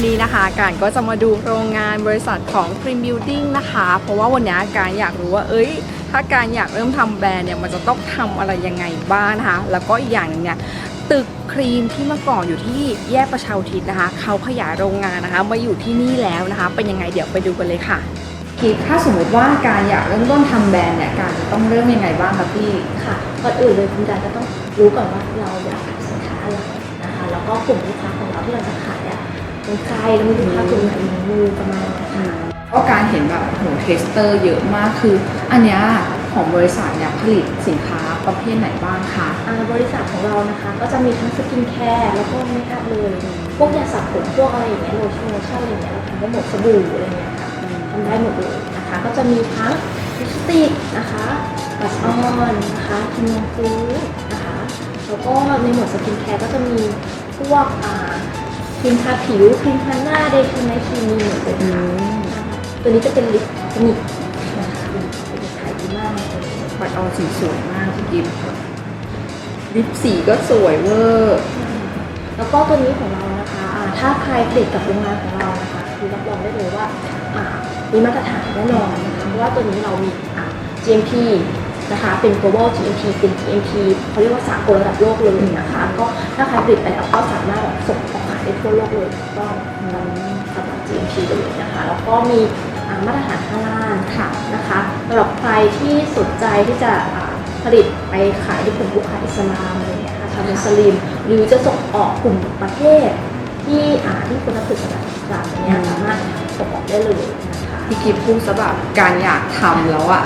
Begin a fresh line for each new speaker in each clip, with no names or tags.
วันนี้นะคะการก็จะมาดูโรงงานบริษัทของ Cream Building นะคะ เพราะว่าวันนี้การอยากรู้ว่า เอ้ย ถ้าการอยากเริ่มทำแบรนด์เนี่ยมันจะต้องทำอะไรยังไงบ้างนะคะ แล้วก็อีกอย่างหนึงเนี่ยตึกครีมที่เมื่อก่อนอยู่ที่แยกประชาอุทิศนะคะ เขาขยายโรงงานนะคะมาอยู่ที่นี่แล้วนะคะ เป็นยังไงเดี๋ยวไปดูกันเลยค่ะคิดถ้าสมมติว่าการอยากเริ่มต้นทำแบรนด์เนี่ยการจะต้องเริ่มยังไงบ้างคะพี่
ค่ะก่อนอื่นเลยคุณการจะต้องรู้ก่อนว่าเราอยากขายสินค้าอะไรนะคะแล้วก็กลุ่มลูกค้าของเราที่เราจะขายอะเป็น ใครแล้วมีลูกค้ากลุ่มไหนมีประมาณนค่ะ
ก็การเห็นแบบโหเทสเตอร์เยอะมากคือ อันเนี้ยของบริษัทเนี่ยผลิตสินค้าประเภทไหนบ้างคะ
อ่าบริษัทของเรานะคะ ก็จะมีทั้งสกินแคร์แล้วก็เมคอัพเลยพวกยาสระผมพวกอะไรอย่างเงี้ยโลชั่นโลชั่นอะไรอย่างเงี้ยเราทำได้หมดสบู่อะไรเงี้ยค่ะทำได้หมดเลยนะคะ ก็จะมีทั้งลิปสติกนะคะบัสออนนะคะคิมยองฟูนะคะแล้วก็ในหมวดสกินแคร์ก็จะมีพวกอ่า ครีมทาผิวครีมทาหน้าเดย์ครีมไนท์ครีมมีหมดเลยค่ะตัวนี้จะเป็นลิปสนิกนะคะเป็นขายดีมากเลย
บัตรออนสีสวยมากพี่กิฟลิปสีก็สวยเวอร์
แล้วก็ตัวนี้ของเรานะคะอ่าถ้าใครผลิตกับโรงงานของเรานะคะคือรับรองได้เลยว่าอ่ามีมาตรฐานแน่นอนนะคะเพราะว่าตัวนี้เรามีอ่า GMP นะคะเป็น global GMP เป็น GMP เขาเรียกว่าสากลระดับโลกเลยนะคะ ก็ถ้าใครผลิตไปแล้วก็สามารถส่งออก ขายได้ทั่วโลกเลยถูกต้องสำหรับ GMP เลยนะคะแล้วก็มีอ่ามาตรฐานข้างล่าง
ค่ะ
นะคะสำหรับใครที่สนใจที่จะอ่าผลิตไปขายที่กลุ่มลูกค้าอิสลามอะไรอย่างเงี้ยค่ะชาวมุสลิม หรือจะส่งออกกลุ่มประเทศ ที่อ่าที่คุณนับถือศาสนาอิสลามอย่างเงี้ยสามารถส่งออกได้เลยนะคะ
พี่กิฟต์พูดซะแบบการอยากทำแล้วอะ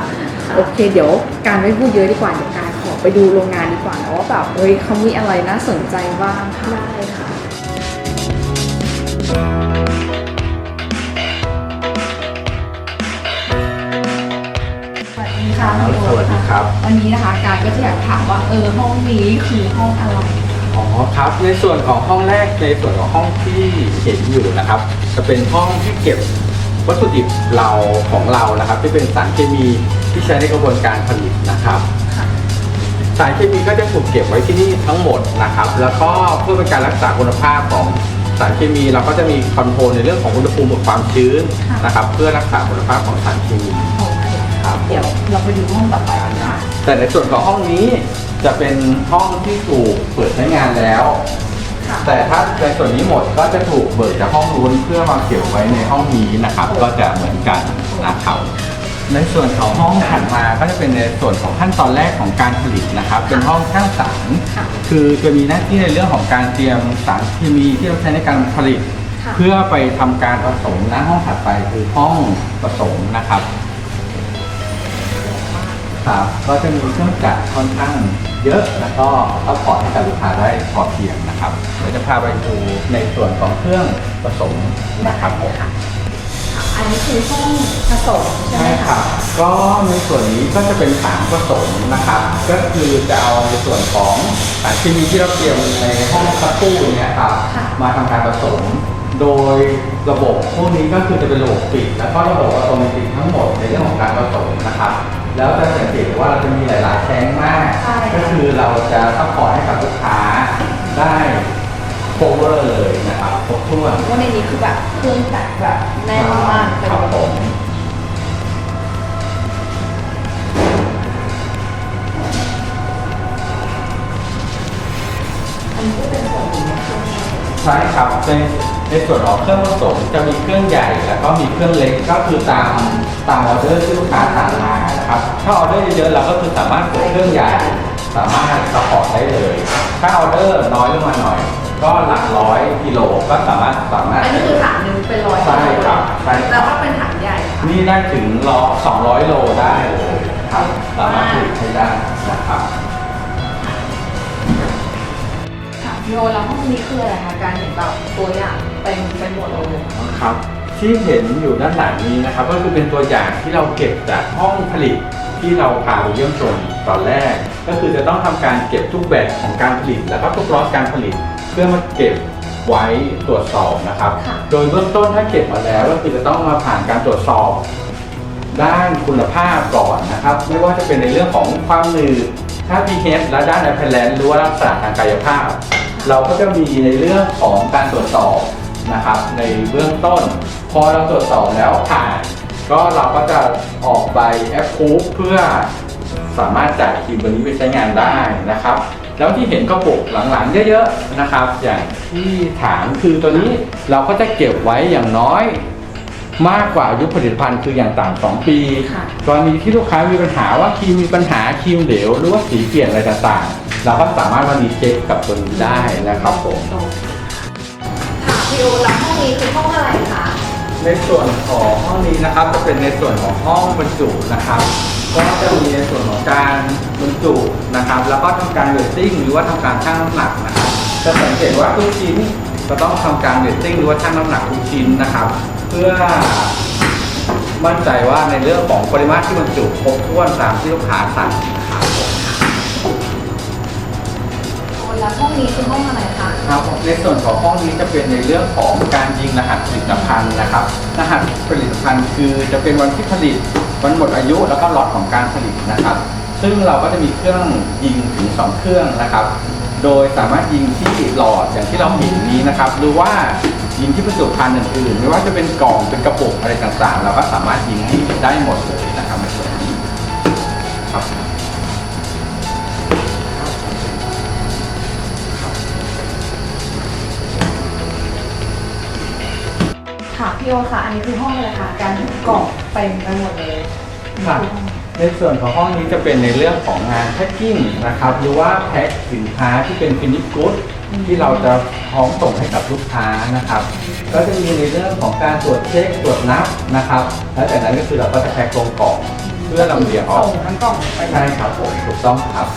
โอเค เดี๋ยวการไม่พูดเยอะดีกว่าเดี๋ยวการขอไปดูโรงงานดีกว่านะว่าแบบเฮ้ยเขามีอะไรน่าสนใจบ้างค่ะ
ได้ค่ะ
ค่ะ
ครับ
พี่โอ๊ต
สวัสดีครับ
วันนี้นะคะการก็จะอยากถามว่าเออห้องนี้คือห้องอะไร
อ๋อครับในส่วนของห้องแรกในส่วนของห้องที่เห็นอยู่นะครับ จะเป็นห้องที่เก็บวัตถุดิบเราของเรานะครับ ที่เป็นสารเคมีที่ใช้ในกระบวนการผลิตนะครับสารเคมีก็จะถูกเก็บไว้ที่นี่ทั้งหมดนะครับ แล้วก็เพื่อเป็นการรักษาคุณภาพของสารเคมีเราก็จะมีคอนโทรลในเรื่องของอุณหภูมิกับความชื้นนะครับ เพื่อรักษาคุณภาพของสารเคมี
โอเค
ครับ
เดี๋ยวเราไปดูห้องต่อไปกันนะ
แต่ในส่วนของห้องนี้จะเป็นห้องที่ถูกเปิดใช้งานแล้ว
ค่ะ
แต่ถ้าในส่วนนี้หมดก็จะถูกเบิกจากห้องนู้นเพื่อมาเก็บไว้ในห้องนี้นะครับ ก็จะเหมือนกันนะครับในส่วนของห้องถัดมาก็จะเป็นในส่วนของขั้นตอนแรกของการผลิตนะครับ เป็นห้องช่างสาร
ค่ะ
คือจะมีหน้าที่ในเรื่องของการเตรียมสารเคมีที่เราใช้ในการผลิต
ค่ะ
เพื่อไปทำการผสมนะห้องถัดไปคือห้องผสมนะครับ ครับก็จะมีเครื่องจักรค่อนข้างเยอะแล้วก็ซัพพอร์ตให้กับลูกค้าได้พอเพียงนะครับเดี๋ยวจะพาไปดูในส่วนของเครื่องผสมนะครับผม
ค่ะอันนี้คือห้องผสมใช่ไหม
ใช่ค
คะ
รับก็ในส่วนนี้ก็จะเป็นถังผสมนะครับ ก็คือจะเอาในส่วนของสารเคมีที่เราเตรียมในห้องสักครู่เนี่ยครับมาทำการผสม โดยระบบพวกนี้ก็คือจะเป็นระบบปิด แล้วก็ระบบอัตโนมัติทั้งหมดในเรื่องของการผสมนะครับ แล้วจะสังเกตว่าเราจะมีหลายๆแท้งมากก็คือเราจะซัพพอร์ตให้กับลูกค้าได้โคเวอร์เลยนะครับครบถ้วน
ว่าในนี้คือแบบเครื่องจักรแบบแน่นมากเป็น
ครับ
ระ
ผ
บบ
ม
อันนี้ก็เป็นส่วนหนึ่งในเครื่อง
ใช่ครับในในส่วนของเครื่องผสมจะมีเครื่องใหญ่แล้วก็มีเครื่องเล็กก็คือตามตามออเดอร์ที่ลูกค้าสั่งมานะครับถ้าออเดอร์เยอะๆเราก็คือสามารถเปิดเครื่องใหญ่สามารถซัพพอร์ตได้เลย ถ้าออเดอร์น้อยลงมาหน่อย ก็หลักร้อยกิโลก็สามารถสามารถ
อันนี้คือถังหนึ่งเป็นร้อย
ใช่ครับใช่ค
แล้
รั
ว
บ
ก็เป็นถังใหญ่ค่ะ
นี่ได้ถึงร้อยสองร้อยโลได้เลยครับสามารถผลิตให้ได้นะครับ
โอแล้วห้องนี้คืออะไรคะการเห็นแบบตัวอย่างเป็นเป็นหมดเลย
ครับที่เห็นอยู่ด้านหลังนี้นะครับ ก็คือเป็นตัวอย่างที่เราเก็บจากห้องผลิตที่เราพาไปเยี่ยมชมตอนแรก ก็คือจะต้องทำการเก็บทุกแบบของการผลิต แล้วก็ทุกล็อตการผลิต เพื่อมาเก็บไว้ตรวจสอบนะครับ โดยเบื้องต้นถ้าเก็บมาแล้วก็คือจะต้องมาผ่านการตรวจสอบ ด้านคุณภาพก่อนนะครับ ไม่ว่าจะเป็นในเรื่องของความหนืดค่า pH และด้าน a p p a r a n c e หรือว่าลักษณะทางกายภาพ เราก็จะมีในเรื่องของการตรวจสอบนะครับ ในเบื้องต้น พอเราตรวจสอบแล้วผ่าน ก็เราก็จะออกใบแอปพูเพื่อสามารถจ่ายครีมตัวนี้ไปใช้งานได้นะครับ แล้วที่เห็นกระปุกหลังๆ เยอะๆนะครับ อย่างที่ถามคือตัวนี้เราก็จะเก็บไว้อย่างน้อยมากกว่าอายุผลิตภัณฑ์คืออย่างต่ำสองปี
ค่ะ
กรณีที่ลูกค้ามีปัญหาว่าครีมมีปัญหาครีมเหลวหรือว่าสีเปลี่ยนอะไรต่างๆ เราก็สามารถมารีเช็คกับตัวนี้ได้นะครับผม
ค่ะพี่โอแล้วห้องนี้คือห้องอะไรคะ
ในส่วนของห้องนี้นะครับจะเป็นในส่วนของห้องบรรจุนะครับ ก็จะมีในส่วนของการบรรจุนะครับ แล้วก็ทำการเวทติ้งหรือว่าทำการชั่งน้ำหนักนะครับจะสังเกตว่าทุกชิ้นจะต้องทำการเวทติ้งหรือว่าชั่งน้ำหนักทุกชิ้นนะครับ เพื่อมั่นใจว่าในเรื่องของปริมาตรที่บรรจุครบถ้วนตามที่ลูกค้าสั่ง
แล้วห้องนี้คือห้องอะไรคะ
ครับ ในส่วนของห้องนี้จะเป็นในเรื่องของการยิงรหัสผลิตภัณฑ์นะครับ รหัสผลิตภัณฑ์คือจะเป็นวันที่ผลิต วันหมดอายุแล้วก็ล็อตของการผลิตนะครับ ซึ่งเราก็จะมีเครื่องยิงถึง 2 เครื่องนะครับ โดยสามารถยิงที่หลอดอย่างที่เราเห็นนี้นะครับ หรือว่ายิงที่ประจุภัณฑ์อื่นๆไม่ว่าจะเป็นกล่องเป็นกระปุกอะไรต่างๆ เราก็สามารถยิงให้ได้หมดเลยนะครับในส่วนนี้ครับ
ค่ะพี่โอค่ะอันนี้คือห้องอะไรคะการกล่องเต็มไปหมดเลย
ครับในส่วนของห้องนี้จะเป็นในเรื่องของงานแพ็คกิ้งนะครับหรือว่าแพ็คสินค้าที่เป็นฟินิชกู๊ดที่เราจะพร้อมส่งให้กับลูกค้านะครับ ก็จะมีในเรื่องของการตรวจเช็คตรวจนับนะครับ แล้วจากนั้นก็คือเราก็จะแพ็คลงกล่องเพื่อลำเลียงออก
ส่งทั้งกล่องไป
ใช่ครับผมถูกต้องครับ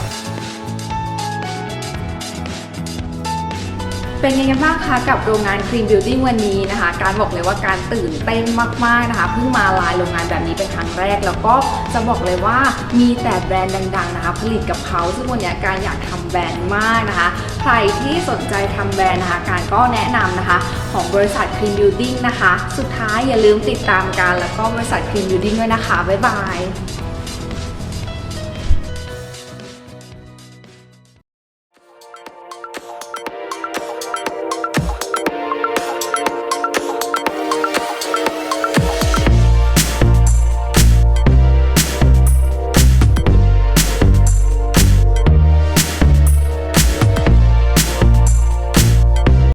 เป็นยังไงบ้างคะกับโรงงาน Clean Building วันนี้นะคะ การบอกเลยว่าการตื่นเต้นมากๆนะคะเพิ่งมาลายโรงงานแบบนี้เป็นครั้งแรก แล้วก็จะบอกเลยว่ามีแต่แบรนด์ดังๆนะคะ ผลิตกับเขาซึ่งวันนี้การอยากทำแบรนด์มากนะคะ ใครที่สนใจทำแบรนด์นะคะการก็แนะนำนะคะของบริษัท Clean Building นะคะ สุดท้ายอย่าลืมติดตามการแล้วก็บริษัท Clean Building ด้วยนะคะบ๊ายบาย